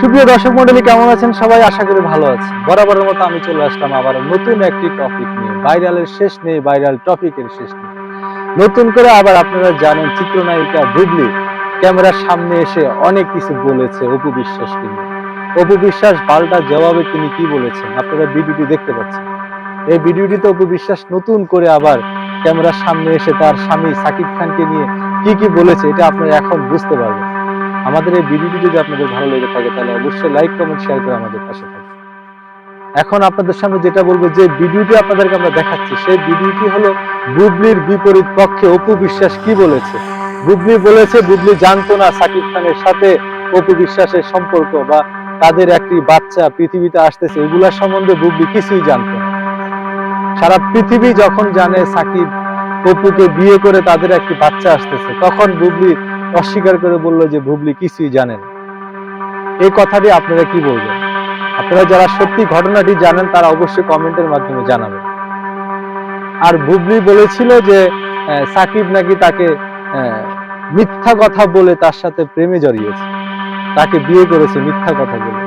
সুপ্রিয় দর্শক মন্ডলী, কেমন আছেন? সবাই আশা করি ভালো আছে বরাবরের মতো আমি চলে আসলাম আবার নতুন একটি টপিক নিয়ে। ভাইরালের শেষ নেই, ভাইরাল টপিকের শেষ নেই। নতুন করে আবার আপনারা জানেন, চিত্রনায়িকা বুবলি ক্যামেরার সামনে এসে অনেক কিছু বলেছে অপু বিশ্বাসকে নিয়ে। অপু বিশ্বাস পাল্টা জবাবে তিনি কি বলেছেন? আপনারা ভিডিওটি দেখতে পাচ্ছেন। এই ভিডিওটিতে অপু বিশ্বাস নতুন করে আবার ক্যামেরার সামনে এসে তার স্বামী সাকিব খানকে নিয়ে কি কি বলেছে, এটা আপনারা এখন বুঝতে পারবেন। আমাদের এই ভিডিওটি যদি আপনাদের ভালো লেগে থাকে, তাহলে অবশ্যই লাইক কমেন্ট শেয়ার করে আমাদের পাশে থাকবে এখন আপনাদের সামনে যেটা বলব, যে ভিডিওটি আপনাদেরকে আমরা দেখাচ্ছি, সেই ভিডিওটি হলো বুবলির বিপরীত পক্ষে অপু বিশ্বাস কি বলেছে? বুবলি বলেছে, বুবলি জানতো না সাকিব খানের সাথে অপু বিশ্বাসের সম্পর্ক বা তাদের একটি বাচ্চা পৃথিবীতে আসতেছে, এগুলা সম্বন্ধে বুবলি কিছুই জানতো না। সারা পৃথিবী যখন জানে সাকিব অপুকে বিয়ে করে তাদের একটি বাচ্চা আসতেছে, তখন বুবলি অস্বীকার করে বলল যে বুবলি কিছুই জানেন। এই কথাটি আপনারা কি বলবেন? আপনারা যারা সত্যি ঘটনাটি জানেন, তারা অবশ্যই কমেন্টের মাধ্যমে জানাবেন। আর বুবলি বলেছিল যে সাকিব নাকি তাকে মিথ্যা কথা বলে তার সাথে প্রেমে জড়িয়েছে। তাকে বিয়ে করেছে মিথ্যা কথা বলে।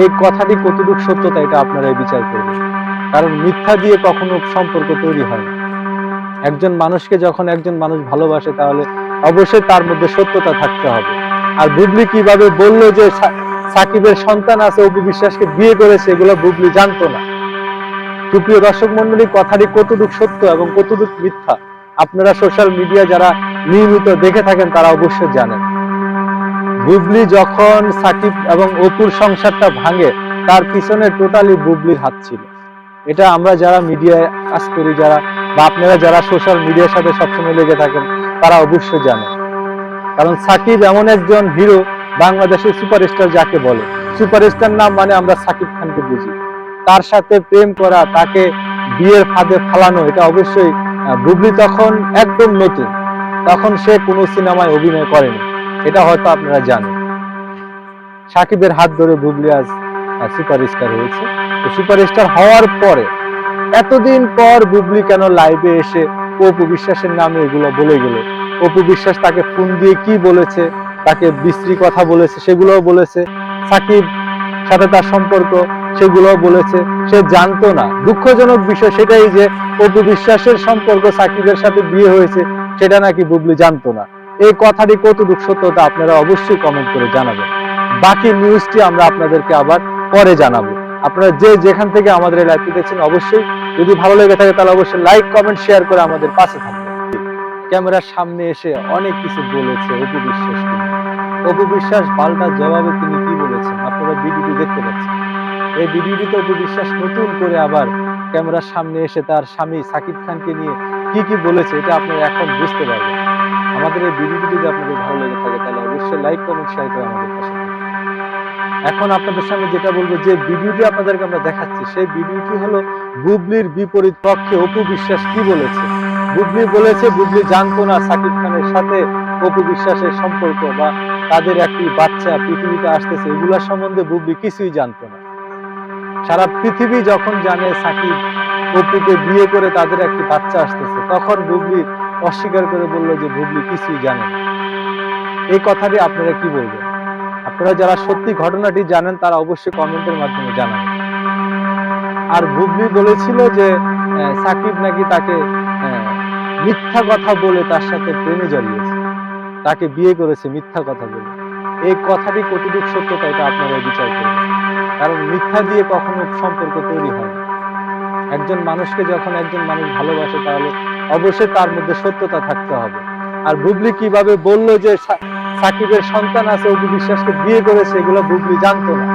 এই কথাটি কতটুকু সত্যতা, এটা আপনারা বিচার করবেন। কারণ মিথ্যা দিয়ে কখনো সম্পর্ক তৈরি হয় না। একজন মানুষকে যখন একজন মানুষ ভালোবাসে, তাহলে অবশ্যই তার মধ্যে সত্যতা থাকতে হবে। আর বুবলি কীভাবে বলল যে সাকিবের সন্তান আছে, অপু বিশ্বাসকে বিয়ে করেছে, এগুলো বুবলি জানতো না। সুপ্রিয় দর্শক মন্ডলী কথাটি কতটুকু সত্য এবং কতটুকু মিথ্যা, আপনারা সোশ্যাল মিডিয়া যারা নিয়মিত দেখে থাকেন, তারা অবশ্যই জানেন। বুবলি যখন সাকিব এবং অপুর সংসারটা ভাঙে, তার পিছনে টোটালি বুবলির হাত ছিল। এটা আমরা যারা মিডিয়ায় কাজ করি, যারা বা আপনারা যারা সোশ্যাল মিডিয়ার সাথে সবসময় লেগে থাকেন তারা অবশ্যই জানেন কারণ সাকিব এমন একজন হিরো বাংলাদেশের সুপারস্টার যাকে বলে। সুপারস্টার নাম মানে আমরা সাকিব খানকে বুঝি। তার সাথে প্রেম করা, তাকে বিয়ের ফাঁদে ফালানো, এটা অবশ্যই বুবলি তখন একদম নতুন। তখন সে কোনো সিনেমায় অভিনয় করেনি। এটা হয়তো আপনারা জানেন। সাকিবের হাত ধরে বুবলি আজ সুপারস্টার হয়েছে। তো সুপারস্টার হওয়ার পরে, এতদিন পর বুবলি কেন লাইভে এসে অপু বিশ্বাসের নামে এগুলো বলে গেল। অপু বিশ্বাস তাকে ফোন দিয়ে কি বলেছে, তাকে বিশ্রী কথা বলেছে, সেগুলোও বলেছে। সাকিব সাথে তার সম্পর্ক, সেগুলোও বলেছে। সে জানতো না। দুঃখজনক বিষয় সেটাই যে অপু বিশ্বাসের সম্পর্ক সাকিবের সাথে বিয়ে হয়েছে, সেটা নাকি বুবলি জানতো না। এই কথাটি কতটুকু সত্যতা আপনারা অবশ্যই কমেন্ট করে জানাবেন। বাকি নিউজটি আমরা আপনাদেরকে আবার পরে জানাব। আপনারা যে যেখান থেকে আমাদের এই লাইভটি দেখছেন, অবশ্যই যদি ভালো লেগে থাকে তাহলে অবশ্যই লাইক কমেন্ট শেয়ার করে আমাদের পাশে থাকবে ক্যামেরার সামনে এসে অনেক কিছু বলেছে অপু বিশ্বাস অপু বিশ্বাস পাল্টা জবাবে তিনি কি বলেছেন? আপনারা ভিডিওটি দেখতে পাচ্ছেন। এই ভিডিওটিতে অপু বিশ্বাস নতুন করে আবার ক্যামেরার সামনে এসে তার স্বামী সাকিব খানকে নিয়ে কি কি বলেছে, এটা আপনারা এখন বুঝতে পারবেন। আমাদের এই ভিডিওটি যদি আপনাদের ভালো লেগে থাকে তাহলে অবশ্যই লাইক কমেন্ট শেয়ার করে আমাদের পাশে এখন আপনাদের সামনে যেটা বলব, যে ভিডিওটি আপনাদেরকে আমরা দেখাচ্ছি, সেই ভিডিওটি হলো বুবলির বিপরীত পক্ষে অপু বিশ্বাস কি বলেছে? বুবলি বলেছে, বুবলি জানতো না সাকিব খানের সাথে অপু বিশ্বাসের সম্পর্ক বা তাদের একটি বাচ্চা পৃথিবীতে আসতেছে। এগুলা সম্বন্ধে বুবলি কিছুই জানতো না। সারা পৃথিবী যখন জানে সাকিব অপুকে বিয়ে করে তাদের একটি বাচ্চা আসতেছে, তখন বুবলি অস্বীকার করে বলল যে বুবলি কিছুই জানে এই কথাটি আপনারা কি বলবেন? আপনারা যারা সত্যি ঘটনাটি জানেন, তারা অবশ্যই কমেন্টের মাধ্যমে জানাবেন। আর বুবলি বলেছিল যে সাকিব নাকি তাকে মিথ্যা কথা বলে তার সাথে প্রেমে জড়িয়েছে। তাকে বিয়ে করেছে মিথ্যা কথা বলে। এই কথাটি কতটুকু সত্যতা এটা আপনারা বিচার করবেন। কারণ মিথ্যা দিয়ে কখনো সম্পর্ক তৈরি হয় না। একজন মানুষকে যখন একজন মানুষ ভালোবাসে, তাহলে অবশ্যই তার মধ্যে সত্যতা থাকতে হবে। আর বুবলি কীভাবে বলল যে সাকিবের সন্তান আছে অপু বিশ্বাসকে বিয়ে করেছে, এগুলো বুবলি জানতো না।